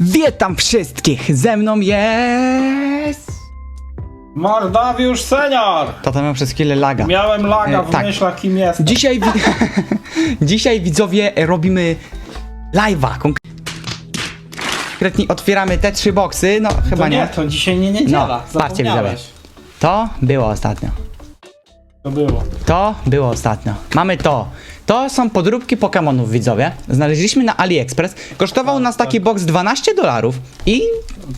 Witam wszystkich! Ze mną jest... Mordawiusz senior! To tam miał przez chwilę laga. Miałem laga E, w tak. myślach kim jestem. Dzisiaj, wi- Dzisiaj widzowie robimy live'a. Konkretnie otwieramy te trzy boksy. No chyba to nie, nie. to dzisiaj nie niedziela. No, patrzcie, widzowie. Zapomniałeś. To było ostatnio. To było. To było ostatnio. Mamy to. To są podróbki Pokemonów, widzowie. Znaleźliśmy na AliExpress. Kosztował nas taki box 12 dolarów. I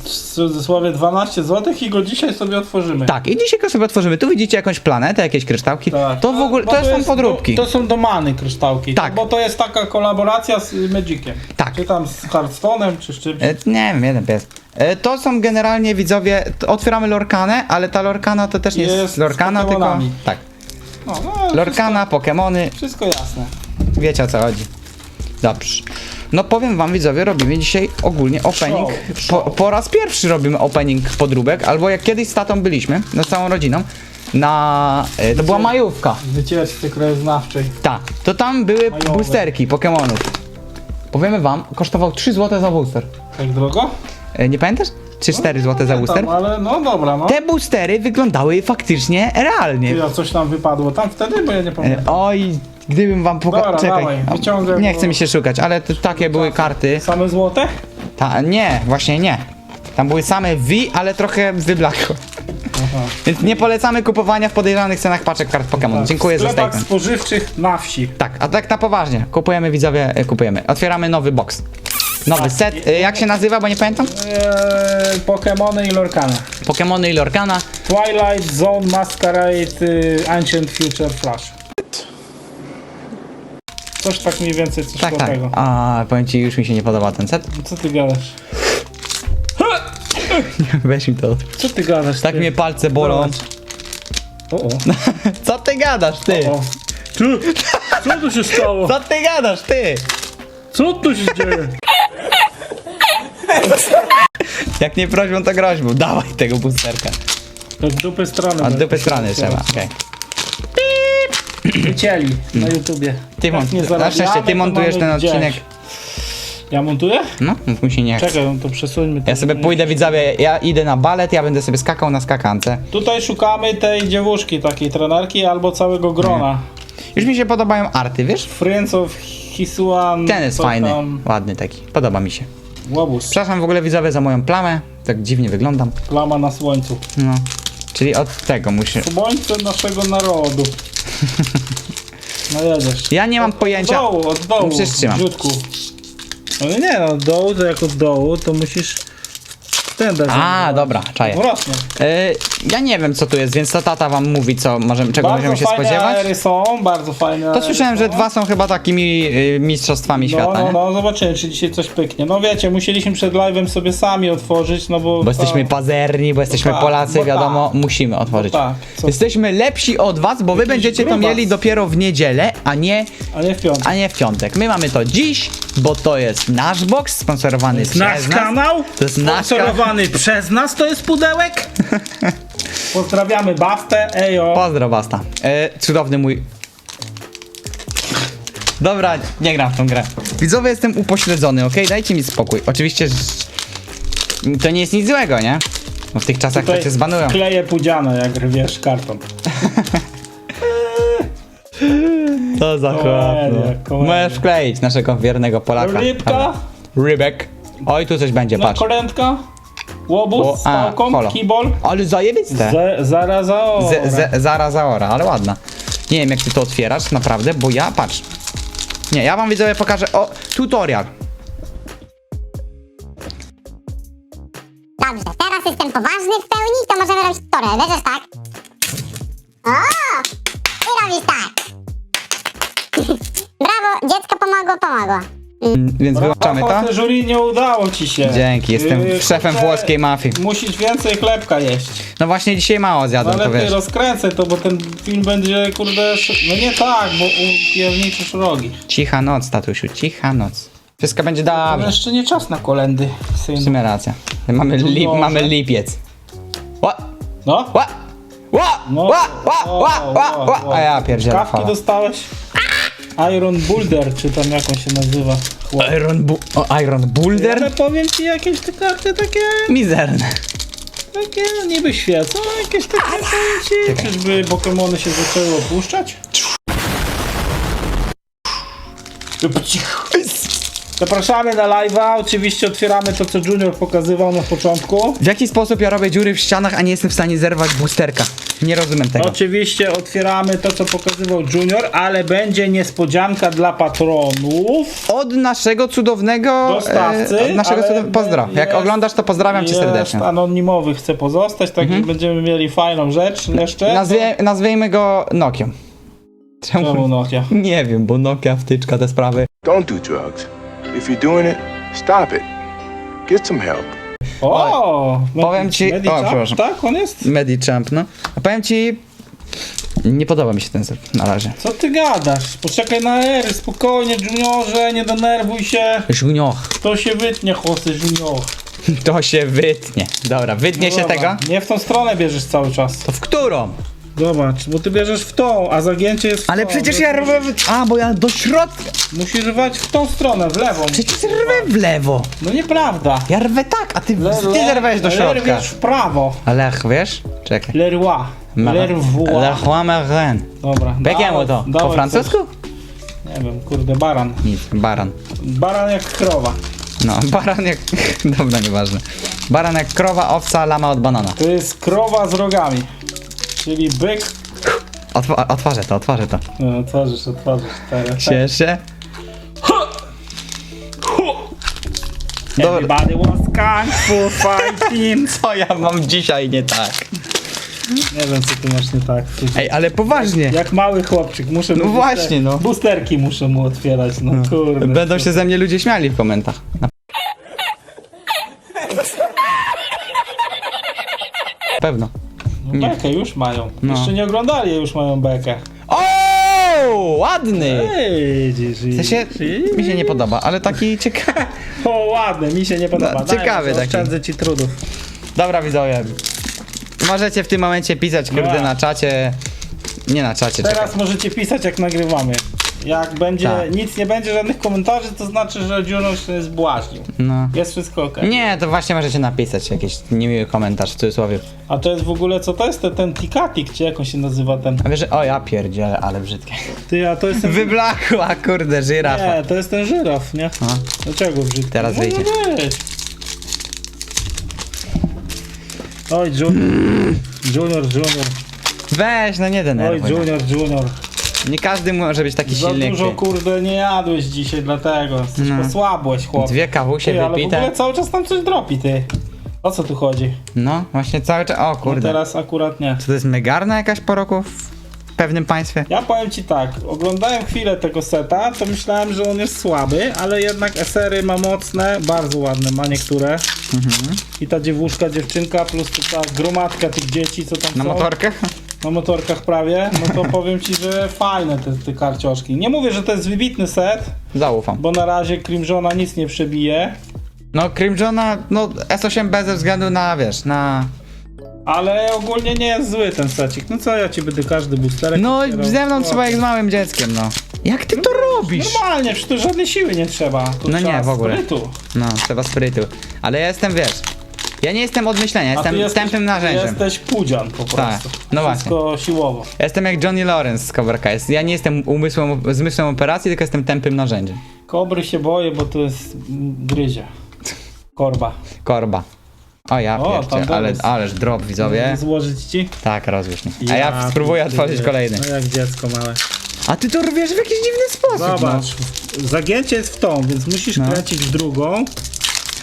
W cudzysłowie 12 zł i go dzisiaj sobie otworzymy. tak, i dzisiaj go sobie otworzymy. Tu widzicie jakąś planetę, jakieś kryształki. Tak. To w ogóle, Bo to są jest podróbki. Do, to są domany kryształki. Tak. Bo to jest taka kolaboracja z Magiciem. Tak. Czy tam z Hearthstone'em, czy z czymś. E, nie wiem, jeden pies. E, to są generalnie widzowie. t- Otwieramy Lorkanę, ale ta Lorkana to też nie jest, Jest z Lorkana, tylko. Pokemonami. Tak. No, no, Lorkana, Pokemony, Wszystko, jasne. wiecie o co chodzi. Dobrze. No powiem wam widzowie, robimy dzisiaj ogólnie opening. Show, Po, po raz pierwszy robimy opening podróbek, albo jak kiedyś z tatą byliśmy, no z całą rodziną, na... E, to była majówka. Wycieczce krajoznawczej. Tak, to tam były Majowe. boosterki Pokemonów. Powiemy wam, kosztował 3 zł za booster. Tak drogo? E, nie pamiętasz? Czy 4 zł za booster? Tam, ale no dobra, no. Te boostery wyglądały faktycznie realnie. Ty, a coś tam wypadło tam wtedy, bo ja nie E, pamiętam. Oj, gdybym wam pokazał. Dobra, Czekaj. dawaj, wyciągaj, Nie bo- chce mi się szukać, ale to, takie były karty. Same złote? Ta, nie, właśnie nie. Tam były same V, ale trochę wyblakłe. Aha. Więc nie polecamy kupowania w podejrzanych cenach paczek kart Pokémon. Tak, Dziękuję w za sklepach statement. spożywczych na wsi. Tak, a tak na poważnie. Kupujemy widzowie, e, kupujemy. Otwieramy nowy box. Nowy set. E, Jak się nazywa, bo nie pamiętam? Eee, Pokemony i Lorkana. Pokémony i Lorkana. Twilight Zone Masquerade y, Ancient Future Flash. Coś tak mniej więcej, coś Tak, tak. tego. A powiem ci, już mi się nie podoba ten set. Co ty gadasz? Weź mi to. Co ty gadasz? Tak ty? mnie palce bolą. O, o. Co ty gadasz, ty? o. Ty, co tu się stało? Co ty gadasz, ty? Co tu się dzieje? Jak nie prośbą, to groźbą. Dawaj tego boosterka. Od dupy strony. Od dupy strony trzeba, okej. Wycięli na YouTubie. Ty nie na zarabiamy, szczęście ty to montujesz mamy ten gdzieś. odcinek. Ja montuję? No, mów mi się nie chce. Czekaj, no to przesuńmy to. Ja sobie pójdę, widzowie, ja idę na balet, ja będę sobie skakał na skakance. Tutaj szukamy tej dziewuszki, takiej trenerki albo całego grona. Już mi się podobają arty, wiesz? Friends of Hisuan. Ten jest co fajny, Tam, ładny taki, podoba mi się. Łobuz. Przepraszam w ogóle widzowie za moją plamę, tak dziwnie wyglądam. Plama na słońcu. No, czyli od tego muszę... Słońce naszego narodu. No jedziesz. Ja nie mam Od pojęcia... dołu, od dołu. Brzutku. Ale nie, no od dołu to jak od dołu, to musisz ten dać. A, dobra, czaję. Właśnie. E, ja nie wiem co tu jest, więc to tata wam mówi, co możemy, czego Bardzo możemy się fajne spodziewać. aery są, bardzo fajne To aery słyszałem, są. że dwa są chyba takimi y, mistrzostwami No, świata, no, nie? no, zobaczymy, czy dzisiaj coś pyknie. No wiecie, musieliśmy przed live'em sobie sami otworzyć, no bo... Bo jesteśmy pazerni, bo jesteśmy tak, Polacy, bo wiadomo, tak. musimy otworzyć. tak, co- Jesteśmy lepsi od was, bo wy Jakiś będziecie to grubas. mieli dopiero w niedzielę, a nie, A nie w piątek. a nie w piątek. My mamy to dziś, bo to jest nasz box, sponsorowany przez Nasz nas. kanał, To jest nasz sponsorowany przez nas, to jest pudełek. Pozdrawiamy Baftę, ejo. Pozdro basta. E, cudowny mój... Dobra, nie gram w tą grę. Widzowie, jestem upośledzony, okej? Dajcie mi spokój. Oczywiście, że... to nie jest nic złego, nie? Bo w tych czasach to cię zbanują. kleję pudziane, jak wiesz, karton. To za Komedia, komedia. Możesz wkleić naszego wiernego Polaka. Rybka, Rybek. Oj, tu coś będzie, no patrz. kolędka, łobuz a, pałką, holo. kibol. Ale zajebiste. Ze, zaraza o. Z, z, zara zaora, ale ładna. Nie wiem jak ty to otwierasz, naprawdę, bo ja, patrz. Nie, ja wam widzowie pokażę, o, tutorial. Dobrze, teraz jestem poważny w pełni, to możemy robić tutorial, wiesz, tak? O! I robisz tak. Brawo, dziecko pomogło, pomogło. Mm, Więc wyłączamy to. Brawo, jury nie udało ci się. Dzięki, jestem Yy, szefem kurczę, włoskiej mafii. Musisz więcej chlebka jeść. No właśnie dzisiaj mało No zjadłem, ale to ty wiesz. rozkręcę to, bo ten film będzie, kurde, sz- no nie tak, bo upierniczysz rogi. Cicha noc, tatusiu, cicha noc. Wszystko będzie Ale dobrze. jeszcze nie czas na kolendy, W synu. sumie racja. Mamy, lip, mamy lipiec. Ła, No? ła, ła, No. ła, ła, ła, ła, ła. A ja pierdzielę Kawki fala. dostałeś? Iron Boulder, czy tam jak on się nazywa. Iron, bu o, Iron Boulder? Ale powiem ci, jakieś te karty takie, Mizerne. takie niby świecą, a jakieś takie powiem ci, czyżby Pokemony się zaczęły opuszczać? Cicho. Zapraszamy na live'a, oczywiście otwieramy to, co Junior pokazywał na początku. W jaki sposób ja robię dziury w ścianach, a nie jestem w stanie zerwać boosterka? Nie rozumiem tego. Oczywiście otwieramy to, co pokazywał Junior, ale będzie niespodzianka dla patronów. Od naszego cudownego Dostawcy. E, od naszego ale cudownego pozdro. Jak jest- oglądasz, to pozdrawiam cię jest serdecznie. Mhm. anonimowy chce pozostać, także będziemy mieli fajną rzecz jeszcze. Nazwie, nazwijmy go Nokią. Czemu? Czemu Nokia? Nie wiem, bo Nokia wtyczka te sprawy. Don't do drugs. If you're doing it, stop it. Get some help. O! powiem ci- Medicap? o, przepraszam. Tak, on jest? Medichamp, no. A powiem ci, nie podoba mi się ten set na razie. Co ty gadasz? Poczekaj na ery, spokojnie, Juniorze, nie denerwuj się. Żunioch. To się wytnie, chłopcy, Junior. To się wytnie. Dobra, wytnie się Dobra, tego? Nie w tą stronę bierzesz cały czas. To w którą? Zobacz, bo ty bierzesz w tą, a zagięcie jest w Ale tą, przecież więc ja rwę w... A, bo ja do środka. Musisz rwać w tą stronę, w lewą. Przecież rwę w lewo. No nieprawda. Ja rwę tak, a ty, ty zerwałeś do środka. Lerwiesz w prawo. Ale wiesz? Czekaj. Leroy. Leroy. Leroy Merlin. Dobra. Po jakiemu to? Po francusku? coś. Nie wiem, kurde, baran. Nic, baran. Baran jak krowa. No, baran jak... Dobra, nieważne. Baran jak krowa, owca, lama od banana. To jest krowa z rogami. Czyli byk. Otw otworzę to, otworzę to. No, otworzysz, otworzysz. Teraz. Cieszę. Dobra. Everybody was kung fu fighting. Co ja mam dzisiaj nie tak? Nie wiem, co ty masz nie tak. Ej, ale poważnie. Jak mały chłopczyk, muszę No mu właśnie, no. Boosterki muszę mu otwierać, no kurde. Będą się ze mnie ludzie śmiali w komentarzach. Na pewno. No, bekę już mają. No. Jeszcze nie oglądali, już mają bekę. O, ładny! Ej, W sensie, mi się nie podoba, ale taki ciekawy. O, ładne, mi się nie podoba. No, Daj, ciekawy może taki. Oszczędzę ci trudów. Dobra widzowie. Możecie w tym momencie pisać kurde Dobra. na czacie. Nie na czacie, czekaj. Teraz możecie pisać jak nagrywamy. Jak będzie, Tak. nic nie będzie, żadnych komentarzy, to znaczy, że Juno się zbłaźnił. No. Jest wszystko ok. Nie, to właśnie możecie napisać jakiś niemiły komentarz w cudzysłowie. A to jest w ogóle, co to jest? Ten, ten Tikatik, czy jak on się nazywa ten? A wiesz, że- o ja pierdzielę, ale brzydkie. Ty, a to jest ten... Wyblakła, kurde, żyrafa. Nie, to jest ten żyraf, nie? A. Dlaczego brzydki? Teraz Może wyjdzie. być. Oj, Junior. Junior, Junior. Weź, no nie Oj, denerwuj. Junior, Junior. Nie każdy może być taki Za silny. jak dużo, ty. kurde, nie jadłeś dzisiaj, dlatego. Jesteś No. posłabłeś, chłop. Dwie kawusie Ty, ale w wypite. ogóle cały czas tam coś dropi, ty. O co tu chodzi? No, właśnie cały czas. O No kurde. teraz akurat nie. Czy to jest megarna jakaś po roku w pewnym państwie? Ja powiem ci tak, oglądałem chwilę tego seta, to myślałem, że on jest słaby, ale jednak esery ma mocne, bardzo ładne ma niektóre. Mhm. I ta dziewuszka, dziewczynka, plus ta gromadka tych dzieci, co tam Na są. motorkach? Na motorkach prawie, no to powiem ci, że fajne te, te karcioszki. Nie mówię, że to jest wybitny set, Zaufam. bo na razie Crimsona nic nie przebije, No, Crimsona, no S8B ze względu na, wiesz, na... ale ogólnie nie jest zły ten secik. No co ja ci będę każdy boosterek No, otwierał? ze mną trzeba jak z małym dzieckiem, no. Jak ty to robisz? Normalnie, przecież tu żadnej siły nie trzeba. Tu No nie, trzeba w ogóle. sprytu. No, trzeba sprytu. Ale ja jestem, wiesz, ja nie jestem od myślenia, A ty jestem jesteś- tępym narzędziem. Jesteś pudzian po prostu. Tak, no Wszystko siłowo. Ja Jestem jak Johnny Lawrence z Cobra Kai. Ja nie jestem umysłem, zmysłem operacji, tylko jestem tępym narzędziem. Kobry się boję, bo to jest mm, gryzie. Korba. Korba. O ja O, pierdzie, ale, ależ drop widzowie. Złożyć ci? Tak, rozwiesz mnie. A ja spróbuję pierdzielę. otworzyć kolejny. No jak dziecko małe. A ty to rwiesz w jakiś dziwny sposób, Zobacz. no. Zagięcie jest w tą, więc musisz No. kręcić w drugą.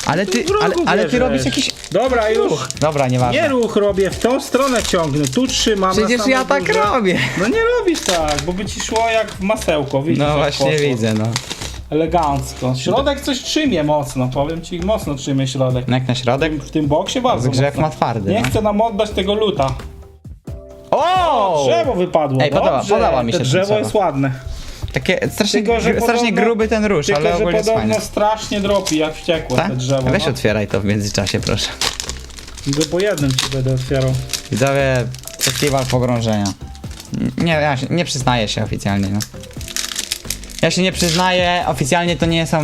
Ale ty, ale, ale ty bierzesz. robisz jakiś Dobra, już. ruch. Dobra, nieważne. Nie ruch robię, w tą stronę ciągnę. Tu trzymam. na Przecież ja tak górze. robię. No nie robisz tak, bo by ci szło jak w masełko. Widzisz, No jak właśnie poszło. widzę, no. Elegancko. Środek coś trzymie mocno, powiem ci, mocno trzymie środek. No Jak na środek? W tym boksie bardzo Zgrzew mocno. ma twardy, Nie no. chcę nam oddać tego luta. O! Drzewo wypadło. Ej, podoba- Dobrze, podoba mi się To to drzewo drzewo. jest ładne. Takie strasznie, Tylko, że strasznie podobno- gruby ten róż, Tylko, ale że ogólnie jest podobno fajny. strasznie dropi, jak wściekło Tak? te drzewo. Weź no. otwieraj to w międzyczasie, proszę. Tylko po jednym ci będę otwierał. Widzowie, festiwal pogrążenia. Nie, ja się, nie przyznaję się oficjalnie, no. Ja się nie przyznaję, oficjalnie to nie są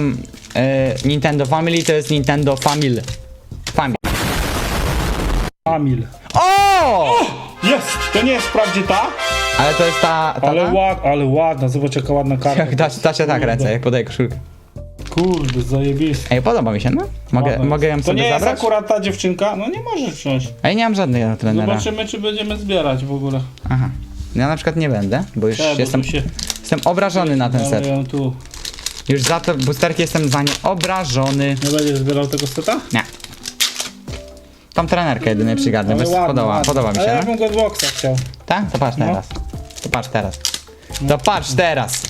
e, Nintendo Family to jest Nintendo Family. Family. Amil. O! Jest! To nie jest wprawdzie ta, Ale to jest ta. ta, ale, ład, ale ładna, zobacz jaka ładna karta. Jak da, da się tak ręce, jak podaję koszulkę. Kurde, zajebiste. Ej, podoba mi się, no. Mogę, Ładna mogę jest. ją To sobie nie jest zabrać? akurat ta dziewczynka? No nie możesz wziąć. Ja nie mam żadnego trenera. Zobaczymy, czy będziemy zbierać w ogóle. Aha. Ja na przykład nie będę, bo już Te, bo jestem, tu się jestem obrażony na ten ale set. ją tu. Już za te boosterki jestem za nie obrażony. Nie będziesz zbierał tego seta? Nie. Tą trenerkę jedynie przygarnę, Ale bo ładna, podoba, ładna. podoba mi Ale się. ja No? bym go z boxa chciał. Tak? To patrz No. teraz. To patrz teraz. To patrz teraz.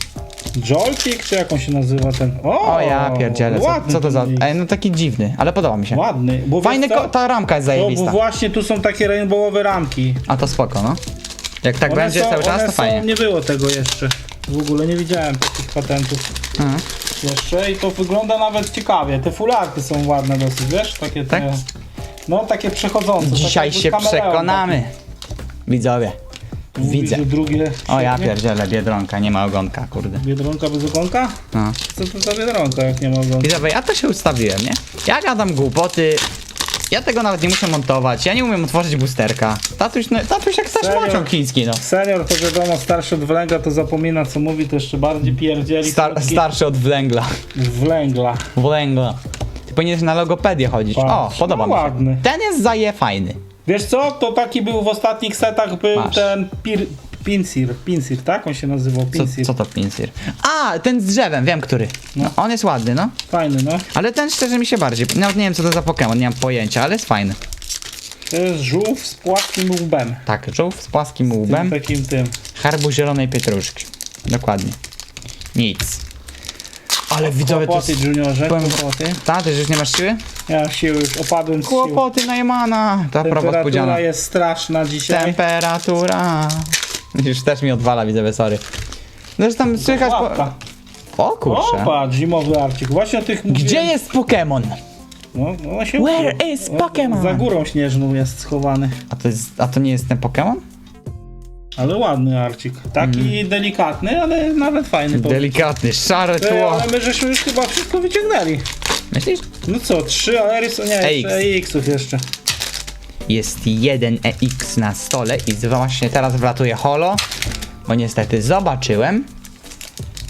Joltik, czy jak on się nazywa ten? O, O ja pierdzielę, co, ładny co to za... ten Ej, no taki dziwny, ale podoba mi się. Ładny. Bo Fajny, wiesz co? ko- ta ramka jest No, bo zajebista. właśnie tu są takie rainbowowe ramki. A to spoko, no. Jak tak One będzie są, cały czas, one to są, fajnie. Nie było tego jeszcze. W ogóle nie widziałem takich patentów Mhm. jeszcze i to wygląda nawet ciekawie. Te fularki są ładne dosyć, wiesz? Takie te, Tak? No takie przechodzące. Dzisiaj tak się jakby kameleon przekonamy. Widzowie. Widzę. że drugie O ja pierdzielę, Biedronka, nie ma ogonka, kurde. Biedronka bez ogonka? No. Co to za biedronka, jak nie ma ogonka? Widzowie, ja to się ustawiłem, nie? Ja gadam głupoty. Ja tego nawet nie muszę montować, ja nie umiem otworzyć boosterka. Tatuś, no, tatuś jak starzy Serio? macią chiński, no. Senior to wiadomo, starszy od wlęga to zapomina co mówi, to jeszcze bardziej pierdzieli Star, starszy od wlęgla. wlęgla. Wlęgla. Ty powinieneś na logopedię chodzić. O, Patrz, podoba no mi się. ładny. Ten jest zaje fajny. Wiesz co, to taki był w ostatnich setach, był Masz. ten pir, Pinsir, Pinsir, tak? On się nazywał, Co, Pinsir. co to pinsir? A, ten z drzewem, wiem który. No, on jest ładny, no. Fajny, no. Ale ten szczerze mi się bardziej. Nawet nie wiem co to za Pokémon, nie mam pojęcia, ale jest fajny. To jest żółw z płaskim łbem. Tak, żółw z płaskim Tym łbem, takim tym. herbu zielonej pietruszki. Dokładnie. Nic. Ale widzowie to Kłopoty, juniorze, powiem- kłopoty. Ta, ty już nie masz siły? Ja siły już opadłem z sił. Kłopoty Najmana. Ta prawa Temperatura spodziana. jest straszna dzisiaj. Temperatura. Już też mi odwala, widzowie, sorry. Zresztą słychać po... Łapka. O kurczę. patrz, zimowy arcik. Właśnie o tych Gdzie mówiłem. jest Pokémon? No, no się Where is Pokémon? Za górą śnieżną jest schowany. A to, jest, a to nie jest ten Pokémon? Ale ładny arcik. Taki Mhm. delikatny, ale nawet fajny. powiem. Delikatny, szare Ty, tło. ale my żeśmy już chyba wszystko wyciągnęli. Myślisz? No co, trzy Aeris, nie, EX. jeszcze EX-ów jeszcze. Jest jeden EX na stole i właśnie teraz wlatuje holo, bo niestety zobaczyłem.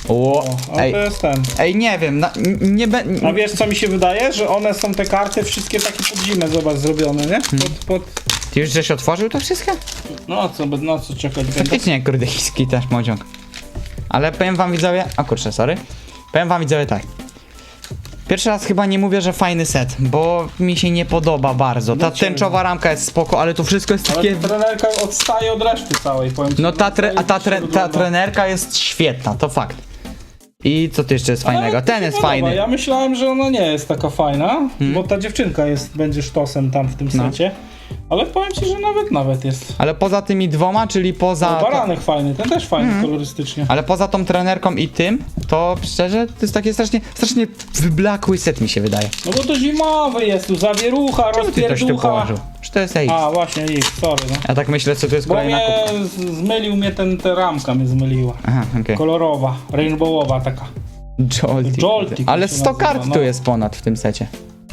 O, O, a ej, to jest ten. ej, nie wiem, na, n- nie be, A wiesz co mi się wydaje? Że one są te karty wszystkie takie pod zimę, zobacz, zrobione, nie? Hmm. Pod, pod... Ty już żeś otworzył to wszystko? No co, no co czekać będę. Faktycznie, kurde, chiński też mociąg. Ale powiem wam widzowie, o kurczę, sorry. Powiem wam widzowie tak. Pierwszy raz chyba nie mówię, że fajny set, bo mi się nie podoba bardzo. Ta No tęczowa ramka jest spoko, ale to wszystko jest Ale takie... ta trenerka odstaje od reszty całej, powiem ci. No ta, tre, a ta, tre, ta trenerka jest świetna, to fakt. I co tu jeszcze jest fajnego? Ten jest fajny. Ja myślałem, że ona nie jest taka fajna, Hmm? bo ta dziewczynka jest, będzie sztosem tam w tym No. secie. Ale powiem ci, że nawet nawet jest. Ale poza tymi dwoma, czyli poza... Baranek fajny, ten też fajny Hmm? kolorystycznie. Ale poza tą trenerką i tym, to szczerze, to jest takie strasznie, strasznie wyblakły set mi się wydaje. No bo to zimowy jest, tu zawierucha, Czemu ty coś tu rozpierducha. położył? Czy to jest X? A, właśnie, ich, sorry, no. Ja tak myślę, co to jest Bo kolejna mnie z- zmylił mnie ten, ta ramka mnie zmyliła. Aha, okej. Kolorowa, rainbowowa taka. Joltik. Joltik Ale się 100 nazywa, kart no. tu jest ponad w tym secie.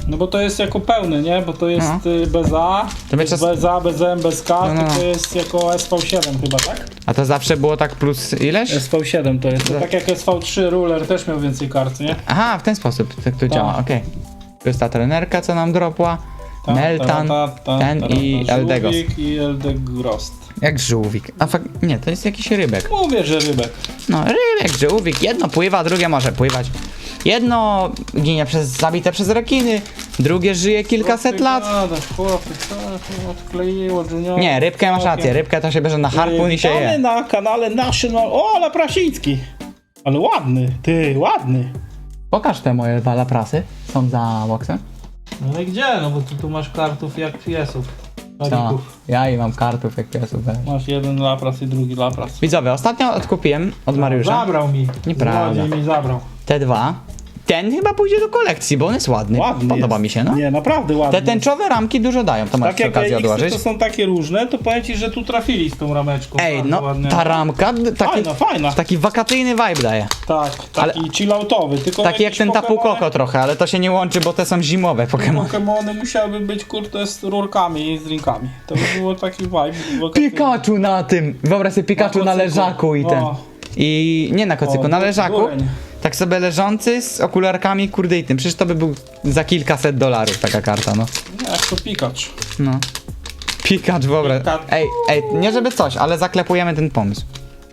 No bo to jest jako pełny, nie? Bo to jest No. y, bez A, To my bez, czas- bez A, bez M, bez K, No, no, to, no. jest jako SV7 chyba, tak? A to zawsze było tak plus ileś? SV7 to jest. To tak jak SV3 ruler też miał więcej kart, nie? Aha, w ten sposób tak to działa, okej. To jest ta trenerka, co nam dropła. Ta, Meltan, ta, ta, ta, ten ta, i ta, Eldegos. Żółwik i Eldegrost. Jak żółwik. A fak... Nie, to jest jakiś rybek. Mówię, że rybek. No, rybek, żółwik. Jedno pływa, drugie może pływać. Jedno ginie przez, zabite przez rekiny, drugie żyje kilkaset lat. Gadasz, chłopie, co to odkleiło Junior? Nie, rybkę masz rację. Rybkę to się bierze na harpun i się je. na kanale National... O, ale Prasiński! Ale ładny, ty, ładny. Pokaż te moje dwa laprasy. Są za boksem. No ale gdzie? No bo ty tu masz kartów jak piesów. Co? Karików. Ja i mam kartów jak piesów. weź. Masz jeden lapras i drugi lapras. Widzowie, ostatnio odkupiłem od Mariusza Zabrał mi. Nieprawda. Złodziej mi zabrał. te dwa. Ten chyba pójdzie do kolekcji, bo on jest ładny. Ładny Podoba jest. mi się, no. Nie, naprawdę ładny. Te tęczowe ramki dużo dają, to masz Tak X odłożyć. to są takie różne, to powiem ci, że tu trafili z tą rameczką. Ej, no ładnie. ta ramka taki, Fajna, fajna. taki wakacyjny vibe daje. Tak, taki chilloutowy, tylko Taki jak ten Tapu Koko trochę, ale to się nie łączy, bo te są zimowe Pokémon. Pokemony musiałyby być kurde z rurkami i z drinkami. To by było taki vibe. wakacyjny. Pikachu na tym! Wyobraź sobie Pikachu na, Na leżaku i ten. O. I nie na kocyku, O, na leżaku. Tak sobie leżący z okularkami, kurde i tym. Przecież to by był za kilkaset dolarów taka karta, no. Nie, jak to Pikachu. No. Pikachu. Pikachu. Ej, ej, nie żeby coś, ale zaklepujemy ten pomysł.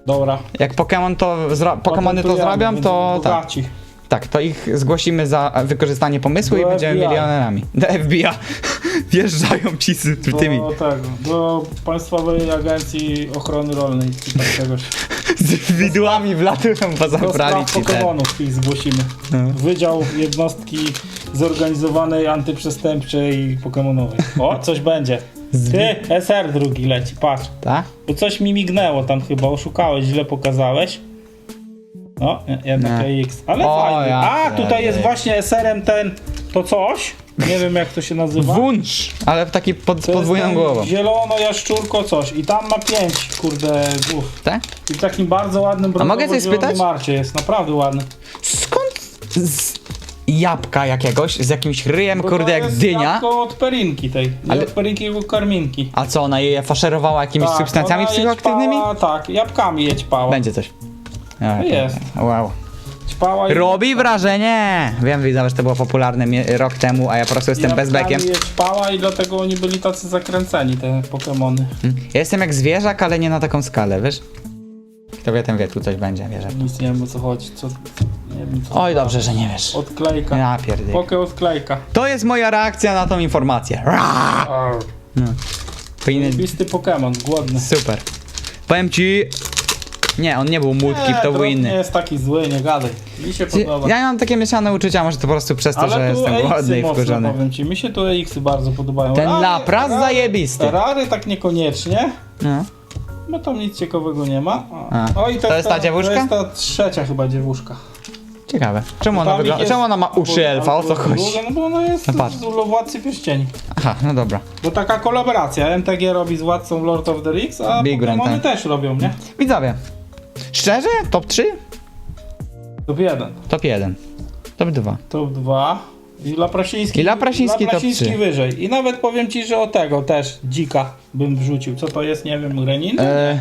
Dobra. Jak Pokémon to zro... Pokémony to Patentujemy, zrobią, będziemy to tak. bogaci. Tak, to ich zgłosimy za wykorzystanie pomysłu i Do będziemy FBI. milionerami. Do FBI. Wjeżdżają ci z Do tymi. tego, do Państwowej Agencji Ochrony Rolnej czy tak czegoś. Z widłami wlatują poza Do brali spraw ci ten. Pokemonów ich zgłosimy. No. Wydział jednostki zorganizowanej antyprzestępczej Pokemonowej. O, coś będzie. Ty, SR drugi leci, patrz. Tak? Bo coś mi mignęło tam chyba, oszukałeś, źle pokazałeś. No, jednak Nie. X. Ale O, fajnie. ja A, tutaj jest pierdolę. właśnie SR-em ten, to coś. Nie wiem jak to się nazywa. Wunsz! Ale taki pod, To jest podwójną ten głową. Zielono jaszczurko coś. I tam ma pięć, kurde, głów. Tak? I w takim bardzo ładnym A mogę coś brązowo-zielonym spytać? marcie jest, naprawdę ładny. Skąd z jabłka jakiegoś, z jakimś ryjem, Bo kurde, to jak jest dynia? jabłko od perinki tej. Nie Ale- od perinki, tylko karminki. A co, ona je faszerowała jakimiś Tak, substancjami ona psychoaktywnymi? ćpała, tak, jabłkami je ćpała. Będzie coś. A, No jest. Wow. Ćpała i- Robi wrażenie! Wiem, widzę, że to było popularne mie- rok temu, a ja po prostu jestem jabłkami bezbekiem. je ćpała i dlatego oni byli tacy zakręceni, te Pokemony. Ja jestem jak zwierzak, ale nie na taką skalę, wiesz? Kto wie, ten wie, tu coś będzie, wierzę. Nic nie wiem o co chodzi, co... Nie wiem co... Oj, dobrze, że nie wiesz. Odklejka. Ja pierdolę. Poke odklejka. To jest moja reakcja na tą informację. Ra! Powinien... Bisty Pokemon, głodny. Super. Powiem ci... Nie, on nie był młódki, to był inny. nie jest taki zły, nie gadaj. Mi się podoba. Ja mam takie mieszane uczucia, może to po prostu przez to, że tu jestem EX-y głodny i mocno, wkurzony. powiem ci. Mi się tu EX-y bardzo podobają. Ten Lapras rary- zajebisty. Rary tak niekoniecznie. No. No tam nic ciekawego nie ma. A. O, i To jest ta dziewuszka? To jest ta trzecia chyba dziewuszka. Ciekawe. Czemu ona, Tam ich wygląda... jest- Czemu ona ma uszy elfa? O co chodzi? No bo ona jest No patrz. z Władcy Pierścieni. Aha, no dobra. Bo taka kolaboracja. MTG robi z Władcą Lord of the Rings, a Big Pokemony tak. też robią, nie? Widzowie. Szczerze? Top 3? Top 1, Top 1. Top 2. top 2. I Laprasiński, I Laprasiński top Laprasiński trzy. wyżej. I nawet powiem ci, że o tego też dzika bym wrzucił. Co to jest, nie wiem, Renin? Eee,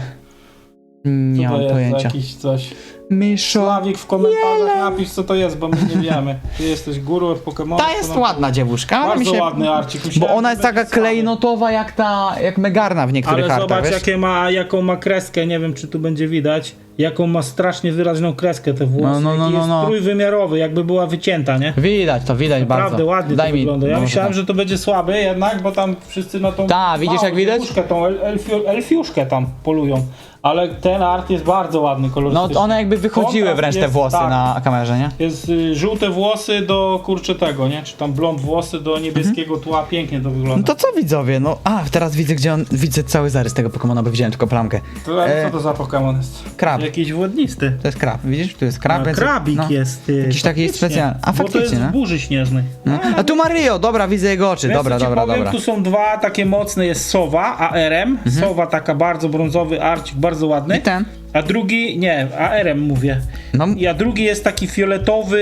nie mam jest pojęcia. jakiś coś. Myszo. Sławik w komentarzach napisz co to jest, bo my nie wiemy. Ty jesteś guru od Pokémon. Ta jest ładna dziewuszka. Bardzo mi się... ładny arcik. Bo Myślałem, ona że jest taka będzie słaby. klejnotowa jak ta, jak Megarna w niektórych Ale kartach, zobacz wiesz? jakie ma, jaką ma kreskę, nie wiem czy tu będzie widać. Jaką ma strasznie wyraźną kreskę te włosy. No, no, no, Jaki no, jest no. trójwymiarowy, jakby była wycięta, nie? Widać to, widać Naprawdę bardzo. ładnie Daj to mi, wygląda. Ja no, myślałem, tak. że to będzie słaby jednak, bo tam wszyscy na tą Ta, widzisz, małą jak widać? dziewuszkę, tą el, elfiu, elfiuszkę tam polują. Ale ten art jest bardzo ładny No kolorystyczny. one jakby wychodziły wręcz te jest, włosy tak. na kamerze, nie? Jest y, żółte włosy do kurczę tego, nie? Czy tam blond włosy do niebieskiego tła, pięknie to wygląda. No to co widzowie, no... A, teraz widzę gdzie on... Widzę cały zarys tego Pokemona, bo widziałem tylko plamkę. To, ale E, co to za Pokémon jest? krab. Jakiś wodnisty. To jest krab, widzisz? Tu jest krab, A, więc... krabik no. jest. Ty. Jakiś taki Faktycznie. specjalny. A, Bo to jest w no. burzy śnieżnej. No. A tu Mario, dobra, widzę jego oczy. Wiesz, Dobra, ci dobra, powiem? dobra. Tu są dwa takie mocne, jest sowa, ARM, sowa taka bardzo brązowy arcik, bardzo ładny. I ten? A drugi, nie, ARM mówię. No, I a drugi jest taki fioletowy,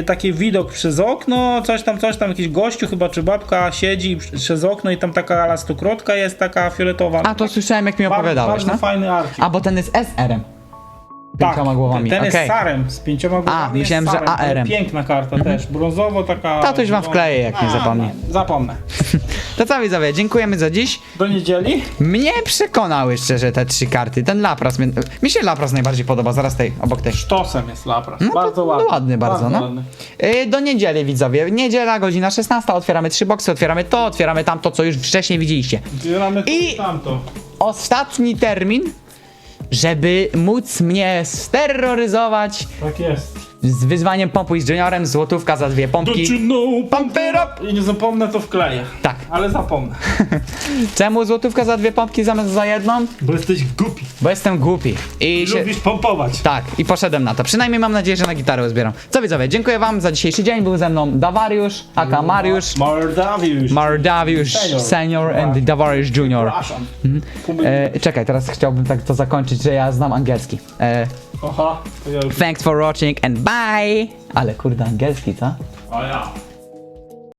y, taki widok przez okno, coś tam, coś tam, jakiś gościu chyba czy babka siedzi przy- przez okno i tam taka lastokrotka jest taka fioletowa. a to słyszałem jak mi opowiadałeś, Bardzo no? fajny arcik. A, bo ten jest SR-em. Pięcioma głowami, Ten okej. jest sarem, z pięcioma głowami myślałem, jest że sarem, ale AR-em. Piękna karta też, brązowo taka... Tatuś wam wkleję, jak nie A, no, Zapomnę. To co widzowie, dziękujemy za dziś. Do niedzieli? Mnie przekonały szczerze te trzy karty. Ten Lapras, mnie, mi się Lapras najbardziej podoba, zaraz tej, obok tej. Sztosem jest Lapras. No to- bardzo no ładny. ładny bardzo, no. ładny. Yy, do niedzieli widzowie, niedziela, godzina 16, otwieramy trzy boksy, otwieramy to, otwieramy tamto, co już wcześniej widzieliście. Zbieramy I- I... tamto. Ostatni termin, żeby móc mnie steroryzować Tak jest. Z wyzwaniem pompuj z Juniorem, złotówka za dwie pompki. know, Pump it up! I nie zapomnę, to wkleję. Tak. Ale zapomnę. Czemu złotówka za dwie pompki zamiast za jedną? Bo jesteś głupi. Bo jestem głupi. I się... Lubisz pompować. Tak, i poszedłem na to. Przynajmniej mam nadzieję, że na gitarę uzbieram. Co widzowie, dziękuję wam za dzisiejszy dzień. Był ze mną Dawariusz, aka Mariusz, Mordawiusz. Mardawiusz Senior. Senior and Dawariusz Junior. Przepraszam. E, czekaj, teraz chciałbym tak to zakończyć, że ja znam angielski. E, Aha, to ja już... thanks for watching and bye! Ale kurde, angielski, co? A ja.